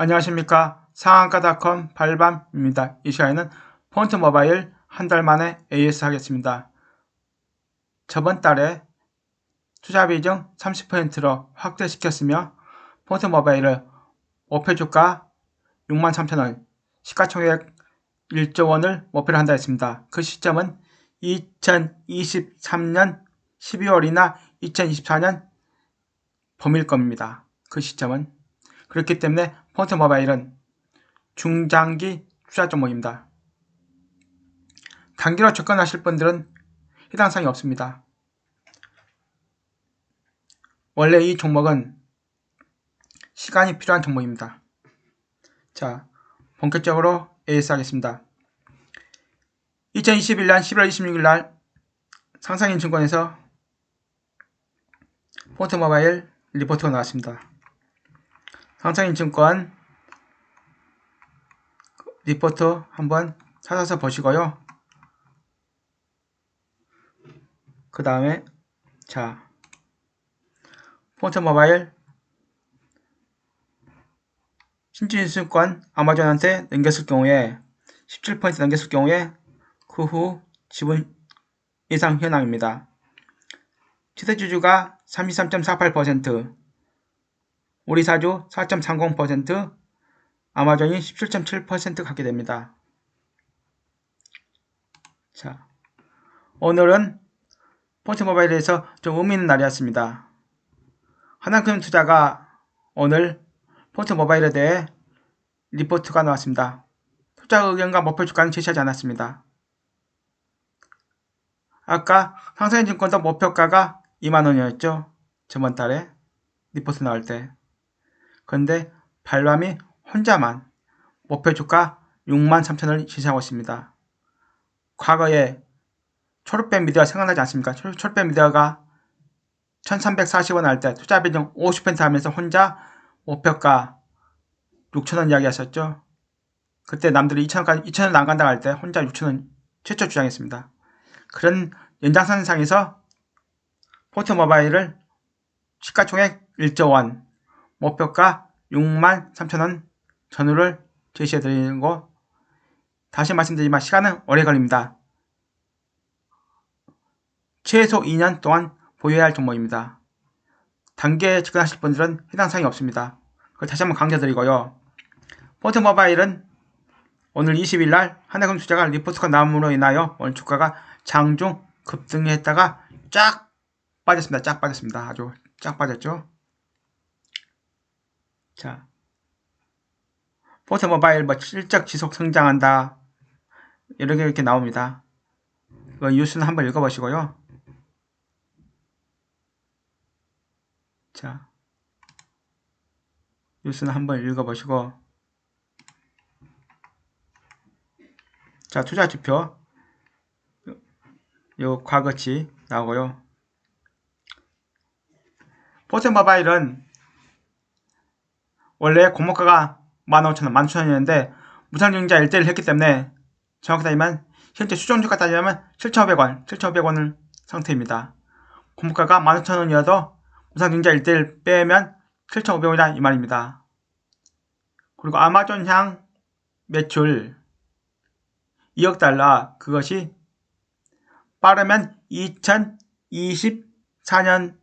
안녕하십니까 상한가닷컴 발밤입니다. 이 시간에는 폰트 모바일 한 달 만에 AS 하겠습니다. 저번 달에 투자 비중 30%로 확대시켰으며 폰트 모바일을 목표 주가 63,000원, 시가총액 1조 원을 목표로 한다 했습니다. 그 시점은 2023년 12월이나 2024년 봄일 겁니다. 그 시점은 그렇기 때문에 폰트 모바일은 중장기 투자 종목입니다. 단기로 접근하실 분들은 해당 사항이 없습니다. 원래 이 종목은 시간이 필요한 종목입니다. 자, 본격적으로 AS 하겠습니다. 2021년 11월 26일 날 상상인 증권에서 폰트 모바일 리포트가 나왔습니다. 상상인증권 리포트 한번 찾아서 보시고요. 그 다음에 자 폰트 모바일 신진증권 아마존한테 넘겼을 경우에 17% 넘겼을 경우에 그 후 지분 이상 현황입니다. 최대주주가 33.48%, 우리 사주 4.30%, 아마존이 17.7% 갖게 됩니다. 자, 오늘은 폰트모바일에서 좀 의미 있는 날이었습니다. 하나금 투자가 오늘 폰트모바일에 대해 리포트가 나왔습니다. 투자 의견과 목표 주가는 제시하지 않았습니다. 아까 상사인증권도 목표가가 2만원이었죠. 저번 달에 리포트 나올 때. 그런데 발람이 혼자만 목표 주가 6만 3천을 지시하고 있습니다. 과거에 초록뱀 미디어 생각나지 않습니까? 초록뱀 미디어가 1340원 할 때 투자 비중 50% 하면서 혼자 목표가 6천원 이야기 하셨죠? 그때 남들이 2천원까지, 2천원 안 간다 할 때 혼자 6천원 최초 주장했습니다. 그런 연장선상에서 포트 모바일을 시가총액 1조 원, 목표가 6만 3천원 전후를 제시해드리고 다시 말씀드리지만 시간은 오래 걸립니다. 최소 2년 동안 보유해야 할 종목입니다. 단계에 접근하실 분들은 해당 사항이 없습니다. 그걸 다시 한번 강조드리고요. 포트 모바일은 오늘 20일 날 하나금 투자가 리포트가 나옴으로 인하여 오늘 주가가 장중 급등했다가 쫙 빠졌습니다. 쫙 빠졌습니다. 아주 쫙 빠졌죠. 자, 포트 모바일 뭐 실적 지속 성장한다. 이렇게 이렇게 나옵니다. 그 뉴스는 한번 읽어보시고요. 자, 뉴스는 한번 읽어보시고 자, 투자 지표 요 과거치 나오고요. 포트 모바일은 원래 공모가가 15,000원, 11,000원이었는데 무상증자 1대1 했기 때문에 정확히 따지면 현재 수정주가 따지면 7,500원, 7,500원을 상태입니다. 공모가가 15,000원이어도 무상증자 1대1 빼면 7,500원이다 이 말입니다. 그리고 아마존 향 매출 2억 달러 그것이 빠르면 2024년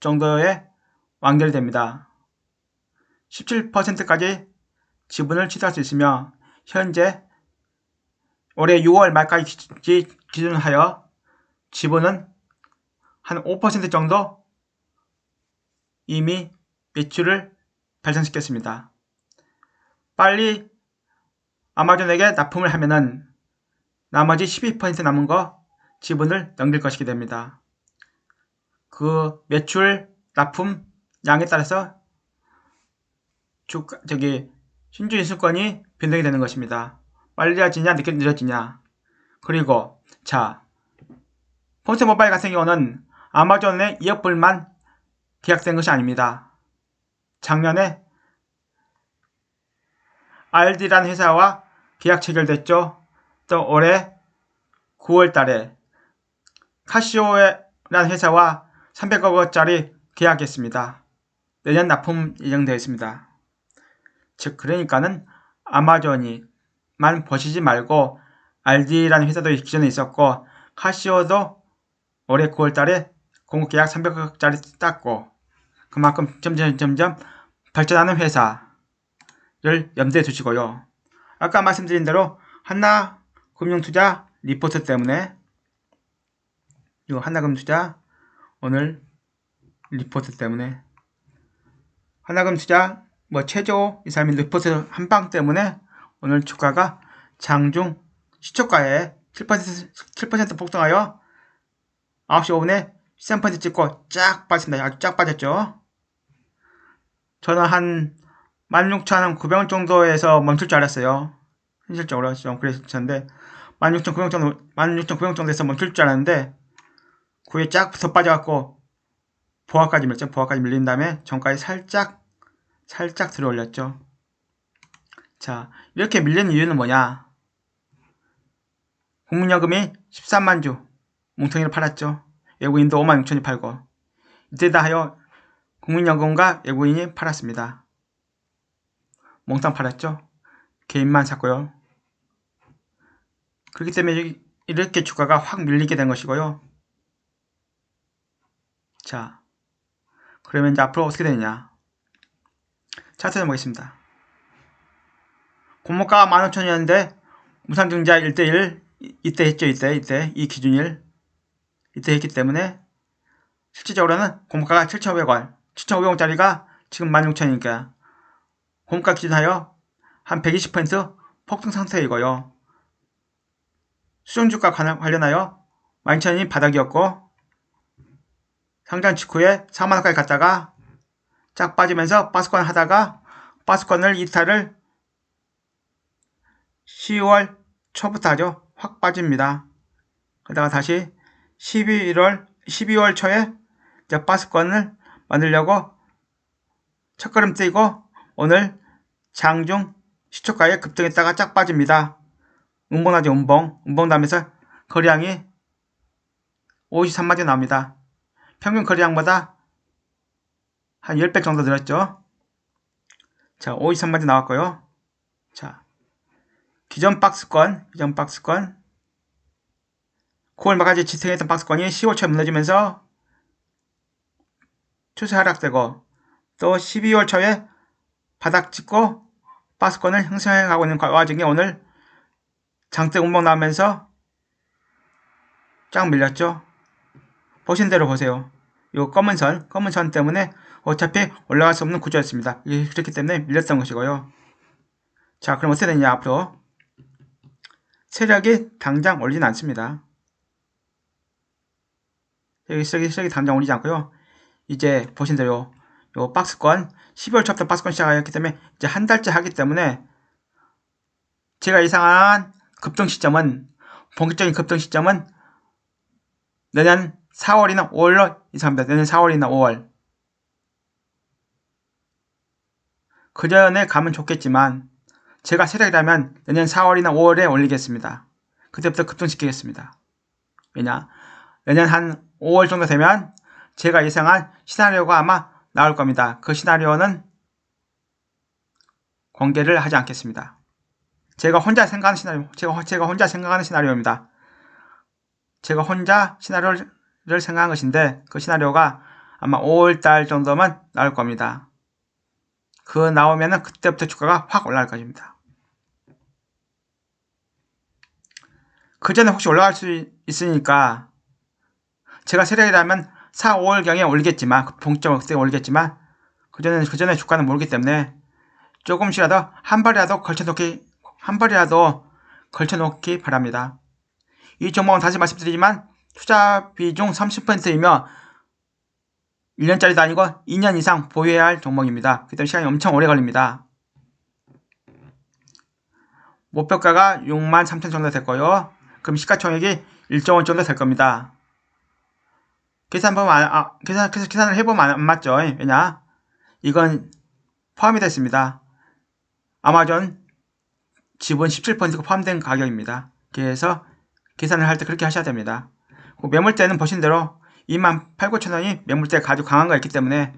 정도에 완결됩니다. 17%까지 지분을 취득할 수 있으며 현재 올해 6월 말까지 기준하여 지분은 한 5% 정도 이미 매출을 발전시켰습니다. 빨리 아마존에게 납품을 하면은 나머지 12% 남은 거 지분을 넘길 것이게 됩니다. 그 매출 납품 양에 따라서 주, 저기 신주인수권이 변동이 되는 것입니다. 빨리해지냐 늦게 늦어지냐 그리고 자 폰트 모바일 같은 경우는 아마존의 2억 불만 계약된 것이 아닙니다. 작년에 RD라는 회사와 계약 체결됐죠. 또 올해 9월 달에 카시오라는 회사와 300억 원짜리 계약했습니다. 내년 납품 예정되어 있습니다. 즉 그러니까는 아마존이만 버시지 말고 알디라는 회사도 기존에 있었고 카시오도 올해 9월 달에 공급 계약 300억짜리 땄고 그만큼 점점 점점 발전하는 회사를 염두에 두시고요. 아까 말씀드린 대로 한나 금융투자 리포트 때문에 이 한나금투자 오늘 리포트 때문에 하나금투자 뭐 최저 이 사람이 리포트 한방 때문에 오늘 주가가 장중 시초가에 7% 7% 폭등하여 9시 5분에 13% 찍고 쫙 빠졌습니다. 아주 쫙 빠졌죠. 저는 한 16,900원 정도에서 멈출 줄 알았어요. 현실적으로 좀 그랬었는데 16,900원 정도 16,900원 정도에서 멈출 줄 알았는데 그에 쫙 붙어 빠져갖고 보아까지 밀렸죠. 보아까지 밀린 다음에 정가에 살짝 살짝 들어 올렸죠. 자 이렇게 밀린 이유는 뭐냐? 국민연금이 13만 주 뭉텅이를 팔았죠. 외국인도 5만 6천이 팔고 이때다 하여 국민연금과 외국인이 팔았습니다. 몽땅 팔았죠. 개인만 샀고요. 그렇기 때문에 이렇게 주가가 확 밀리게 된 것이고요. 자, 그러면 이제 앞으로 어떻게 되느냐. 차트 보겠습니다. 공모가가 15,000원이었는데 무상증자 1대1 이때 했죠. 이때 이때 이 기준일 이때 했기 때문에 실질적으로는 공모가가 7,500원 7,500원짜리가 지금 16,000원이니까 공모가 기준하여 한 120% 폭등 상태이고요. 수정주가 관련하여 12,000원이 바닥이었고 상장 직후에 4만원까지 갔다가 쫙 빠지면서 바스권 하다가 바스권을 이탈을 10월 초부터 하죠. 확 빠집니다. 그러다가 다시 11월 12월 초에 이제 바스권을 만들려고 첫걸음 뛰고 오늘 장중 시초가에 급등했다가 쫙 빠집니다. 운봉하죠 운봉. 운봉 나면서 거래량이 53마디 나옵니다. 평균 거래량보다 한 10배 정도 늘었죠. 자, 53마디 나왔고요. 자, 기존 박스권, 기존 박스권 9월 말까지 지탱했던 박스권이 10월 초에 무너지면서 추세 하락되고 또 12월 초에 바닥 찍고 박스권을 형성해 가고 있는 와중에 오늘 장대 운봉 나오면서 쫙 밀렸죠. 보신 대로 보세요. 이 검은 선, 검은 선 때문에 어차피 올라갈 수 없는 구조였습니다. 그렇기 때문에 밀렸던 것이고요. 자, 그럼 어떻게 되냐, 앞으로. 세력이 당장 올리진 않습니다. 여기 세력이, 세력이 당장 올리지 않고요. 이제 보신 대로 요 박스권 12월 초부터 박스권 시작하였기 때문에 이제 한 달째 하기 때문에 제가 예상한 급등 시점은 본격적인 급등 시점은 내년 4월이나 5월로 예상합니다. 내년 4월이나 5월. 그 전에 가면 좋겠지만 제가 세력이라면 내년 4월이나 5월에 올리겠습니다. 그때부터 급등시키겠습니다. 왜냐? 내년 한 5월 정도 되면 제가 예상한 시나리오가 아마 나올 겁니다. 그 시나리오는 공개를 하지 않겠습니다. 제가 혼자 생각하는 시나리오, 제가, 제가 혼자 생각하는 시나리오입니다. 제가 혼자 시나리오를 생각한 것인데 그 시나리오가 아마 5월달 정도만 나올 겁니다. 그 나오면은 그때부터 주가가 확 올라갈 것입니다. 그 전에 혹시 올라갈 수 있으니까 제가 세력이라면 4, 5월경에 올리겠지만 그 본격적으로 그때 올리겠지만 그 전에 그 전에 주가는 모르기 때문에 조금씩이라도 한 발이라도 걸쳐놓기 한 발이라도 걸쳐놓기 바랍니다. 이 종목은 다시 말씀드리지만 투자 비중 30%이며 1년짜리도 아니고 2년 이상 보유해야 할 종목입니다. 그때 시간이 엄청 오래 걸립니다. 목표가가 6만 3천 정도 됐고요. 그럼 시가총액이 1조 원 정도 될 겁니다. 계산 보면 안, 아, 계산, 계산을 해보면 안, 안 맞죠. 왜냐? 이건 포함이 됐습니다. 아마존 지분 17%가 포함된 가격입니다. 그래서 계산을 할 때 그렇게 하셔야 됩니다. 그 매물대는 보신 대로 2만 8, 9천 원이 매물대 가지고 강한 거 있기 때문에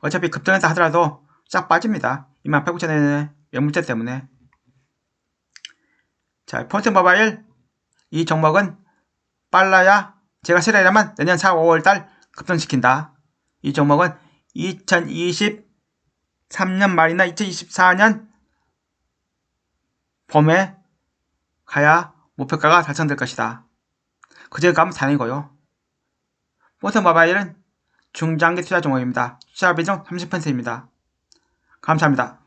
어차피 급등했다 하더라도 쫙 빠집니다. 2만 8, 9천 원에 매물대 때문에. 자, 폰트 모바일 이 종목은 빨라야 제가 실행하면 내년 4, 5월 달 급등시킨다. 이 종목은 2023년 말이나 2024년 봄에 가야 목표가가 달성될 것이다. 그제 가면 다행이고요. 폰트 모바일은 중장기 투자 종목입니다. 투자 비중 30%입니다. 감사합니다.